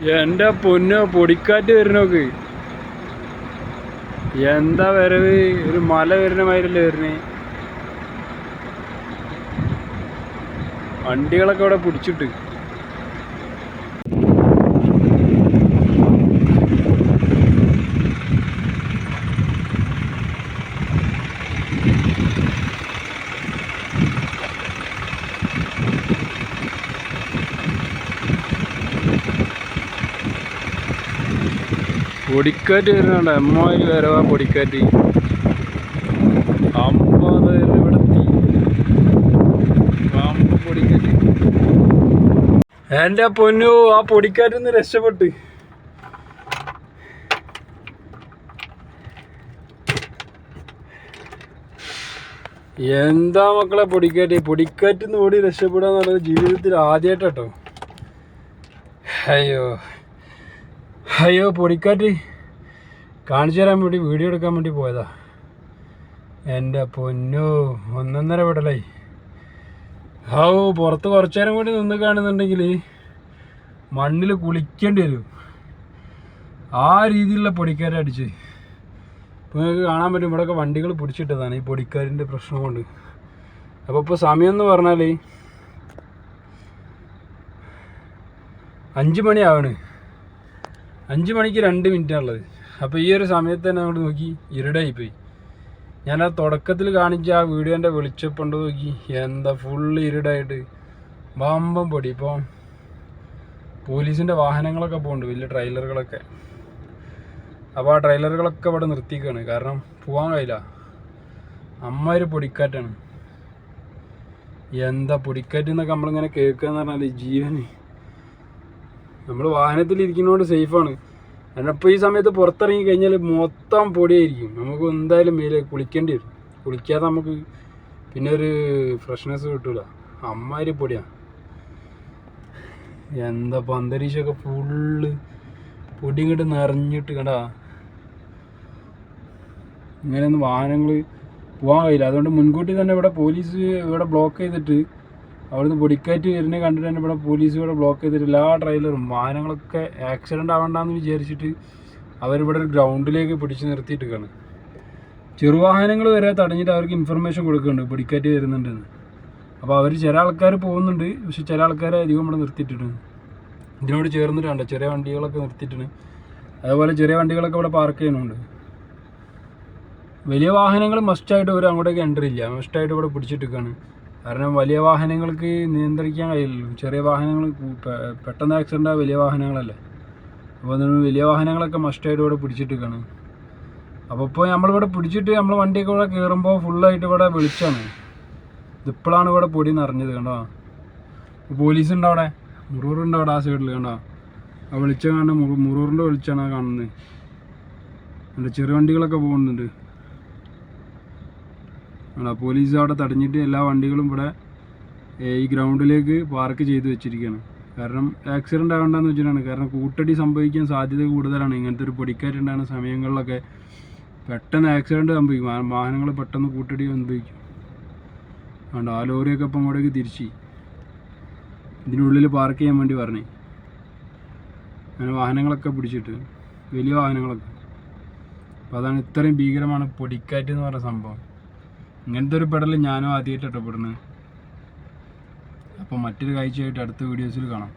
എന്റെ പൊന്നോ പൊടിക്കാറ്റ് വരുന്നോക്ക്. എന്താ വരവ്? ഒരു മല വരുന്ന മാതിരിയല്ലേ വരുന്നേ? വണ്ടികളൊക്കെ അവിടെ പിടിച്ചിട്ട്. പൊടിക്കാറ്റ് വരുന്നുണ്ട്. അമ്മായി വരവാ പൊടിക്കാറ്റ്. അമ്പത് ആ പൊടിക്കാറ്റ്. പൊന്നു ആ പൊടിക്കാറ്റിൽ ഒന്ന് രക്ഷപ്പെട്ട്. എന്താ മക്കളെ പൊടിക്കാറ്റ്? പൊടിക്കാറ്റിൽ നിന്ന് ഓടി രക്ഷപ്പെടുക എന്ന് ജീവിതത്തിൽ ആദ്യമായിട്ടോ അയ്യോ. അയ്യോ പൊടിക്കാറ്റ്. കാണിച്ചു തരാൻ വേണ്ടി വീഡിയോ എടുക്കാൻ വേണ്ടി പോയതാ. എന്റെ പൊന്നോ ഒന്നൊന്നര വിടലായി ഹൗ പുറത്ത് കുറച്ചു നേരം കൂടി നിന്ന് കാണുന്നുണ്ടെങ്കിൽ മണ്ണിൽ കുളിക്കേണ്ടി വരും. ആ രീതിയിലുള്ള പൊടിക്കാറ്റ് അടിച്ച്. ഇപ്പോൾ നിങ്ങൾക്ക് കാണാൻ പറ്റും ഇവിടെയൊക്കെ വണ്ടികൾ പിടിച്ചിട്ടതാണ് ഈ പൊടിക്കാരിന്റെ പ്രശ്നം കൊണ്ട്. അപ്പോൾ ഇപ്പോൾ സമയം എന്ന് പറഞ്ഞാൽ അഞ്ച് മണിയാവണ്. അഞ്ച് മണിക്ക് രണ്ട് മിനിറ്റാണുള്ളത് അപ്പോൾ ഈ ഒരു സമയത്ത് തന്നെ അങ്ങോട്ട് നോക്കി ഇരുടായിപ്പോയി. ഞാൻ ആ തുടക്കത്തിൽ കാണിച്ച ആ വീഡിയോന്റെ വെളിച്ചപ്പുണ്ട് നോക്കി. എന്താ ഫുള്ള് ഇരുടായിട്ട്. വമ്പം പൊടി. ഇപ്പോൾ പോലീസിന്റെ വാഹനങ്ങളൊക്കെ പോകുന്നുണ്ട് വലിയ ട്രെയിലറുകളൊക്കെ അപ്പോൾ ആ ട്രെയിലറുകളൊക്കെ ഇവിടെ നിർത്തിക്കാണ്. കാരണം പോകാൻ കഴിയില്ല. അമ്മാതിരി പൊടിക്കാറ്റാണ്. എന്താ പൊടിക്കാറ്റ് എന്നൊക്കെ നമ്മളിങ്ങനെ കേൾക്കുക എന്ന് പറഞ്ഞാൽ ജീവന് നമ്മൾ വാഹനത്തിൽ ഇരിക്കുന്നതുകൊണ്ട് സേഫാണ്. ഇപ്പോൾ ഈ സമയത്ത് പുറത്തിറങ്ങി കഴിഞ്ഞാൽ മൊത്തം പൊടിയായിരിക്കും. നമുക്ക് എന്തായാലും മേലെ കുളിക്കേണ്ടി വരും. കുളിക്കാതെ നമുക്ക് പിന്നെ ഒരു ഫ്രഷ്നെസ് കിട്ടൂല. അമ്മാതിരി പൊടിയാണ് എന്താ ഇപ്പം അന്തരീക്ഷമൊക്കെ ഫുള്ള് പൊടി ഇങ്ങോട്ട് നിറഞ്ഞിട്ട് കണ്ടാ. ഇങ്ങനെയൊന്നും വാഹനങ്ങൾ പോകാൻ കഴിയില്ല. അതുകൊണ്ട് മുൻകൂട്ടി തന്നെ ഇവിടെ പോലീസ് ഇവിടെ ബ്ലോക്ക് ചെയ്തിട്ട് അവിടുന്ന് പൊടിക്കാറ്റ് വരുന്നത് കണ്ടിട്ട് തന്നെ ഇവിടെ പോലീസ് ഇവിടെ ബ്ലോക്ക് ചെയ്തിട്ട് എല്ലാ ട്രെയിലറും വാഹനങ്ങളൊക്കെ ആക്സിഡന്റ് ആവണ്ടെന്ന് വിചാരിച്ചിട്ട് അവരിവിടെ ഒരു ഗ്രൗണ്ടിലേക്ക് പിടിച്ച് നിർത്തിയിട്ടാണ് ചെറുവാഹനങ്ങൾ വരെ തടഞ്ഞിട്ട് അവർക്ക് ഇൻഫർമേഷൻ കൊടുക്കുന്നുണ്ട് പൊടിക്കാറ്റ് വരുന്നുണ്ടെന്ന്. അപ്പോൾ അവർ ചില ആൾക്കാർ പോകുന്നുണ്ട് പക്ഷെ ചില ആൾക്കാരെ അധികം ഇവിടെ നിർത്തിയിട്ടുണ്ട് ഇതിനോട് ചേർന്നിട്ടുണ്ട് ചെറിയ വണ്ടികളൊക്കെ നിർത്തിയിട്ടുണ്ട്. അതുപോലെ ചെറിയ വണ്ടികളൊക്കെ ഇവിടെ പാർക്ക് ചെയ്യുന്നുണ്ട്. വലിയ വാഹനങ്ങൾ മസ്റ്റായിട്ട് ഇവർ അങ്ങോട്ടേക്ക് എന്റർ ഇല്ല. മസ്റ്റായിട്ട് ഇവിടെ പിടിച്ചിട്ടിരിക്കുകയാണ്. കാരണം വലിയ വാഹനങ്ങൾക്ക് നിയന്ത്രിക്കാൻ കഴിയില്ലല്ലോ. ചെറിയ വാഹനങ്ങൾ പെട്ടെന്ന് ആക്സിഡന്റ് ആ വലിയ വാഹനങ്ങളല്ലേ. അപ്പോൾ നമ്മൾ വലിയ വാഹനങ്ങളൊക്കെ മസ്റ്റായിട്ട് ഇവിടെ പിടിച്ചിട്ടിരിക്കുകയാണ് അപ്പോൾ ഇപ്പോൾ നമ്മളിവിടെ പിടിച്ചിട്ട് നമ്മൾ വണ്ടിയൊക്കെ ഇവിടെ കയറുമ്പോൾ ഫുള്ളായിട്ട് ഇവിടെ വിളിച്ചാണ് ഇതിപ്പോഴാണ് ഇവിടെ പൊടി നിറഞ്ഞത് കണ്ടോ? പോലീസ് ഉണ്ടോ അവിടെ? മുറൂറുണ്ട് അവിടെ ആ സൈഡിൽ കണ്ടോ? ആ വെളിച്ചം കാണുന്ന മുറു മുറൂറിന്റെ വെളിച്ചമാണ് ആ കാണുന്നത്. ചെറിയ വണ്ടികളൊക്കെ പോകുന്നുണ്ട്. പോലീസ് അവിടെ തടഞ്ഞിട്ട് എല്ലാ വണ്ടികളും ഇവിടെ ഈ ഗ്രൗണ്ടിലേക്ക് പാർക്ക് ചെയ്ത് വെച്ചിരിക്കുകയാണ്. കാരണം ആക്സിഡന്റ് ആകണ്ടെന്ന് വെച്ചിട്ടാണ്. കാരണം കൂട്ടടി സംഭവിക്കാൻ സാധ്യത കൂടുതലാണ്. ഇങ്ങനത്തെ ഒരു പൊടിക്കാറ്റ് ഉണ്ടാകുന്ന സമയങ്ങളിലൊക്കെ പെട്ടെന്ന് ആക്സിഡന്റ് സംഭവിക്കും. വാഹനങ്ങൾ പെട്ടെന്ന് കൂട്ടടി സംഭവിക്കും. അതുകൊണ്ട് ആ ലോറിയൊക്കെ ഇപ്പം ഇങ്ങോട്ടേക്ക് തിരിച്ച് ഇതിനുള്ളിൽ പാർക്ക് ചെയ്യാൻ വേണ്ടി പറഞ്ഞു. അങ്ങനെ വാഹനങ്ങളൊക്കെ പിടിച്ചിട്ട്. വലിയ വാഹനങ്ങളൊക്കെ. അപ്പോൾ അതാണ് ഇത്രയും ഭീകരമാണ് പൊടിക്കാറ്റ് എന്ന് പറഞ്ഞ സംഭവം. ഇങ്ങനത്തെ ഒരു പെടൽ ഞാനും ആദ്യമായിട്ട് ഇടപെടുന്നത് അപ്പോൾ മറ്റൊരു കാഴ്ചയായിട്ട് അടുത്ത വീഡിയോസിൽ കാണാം.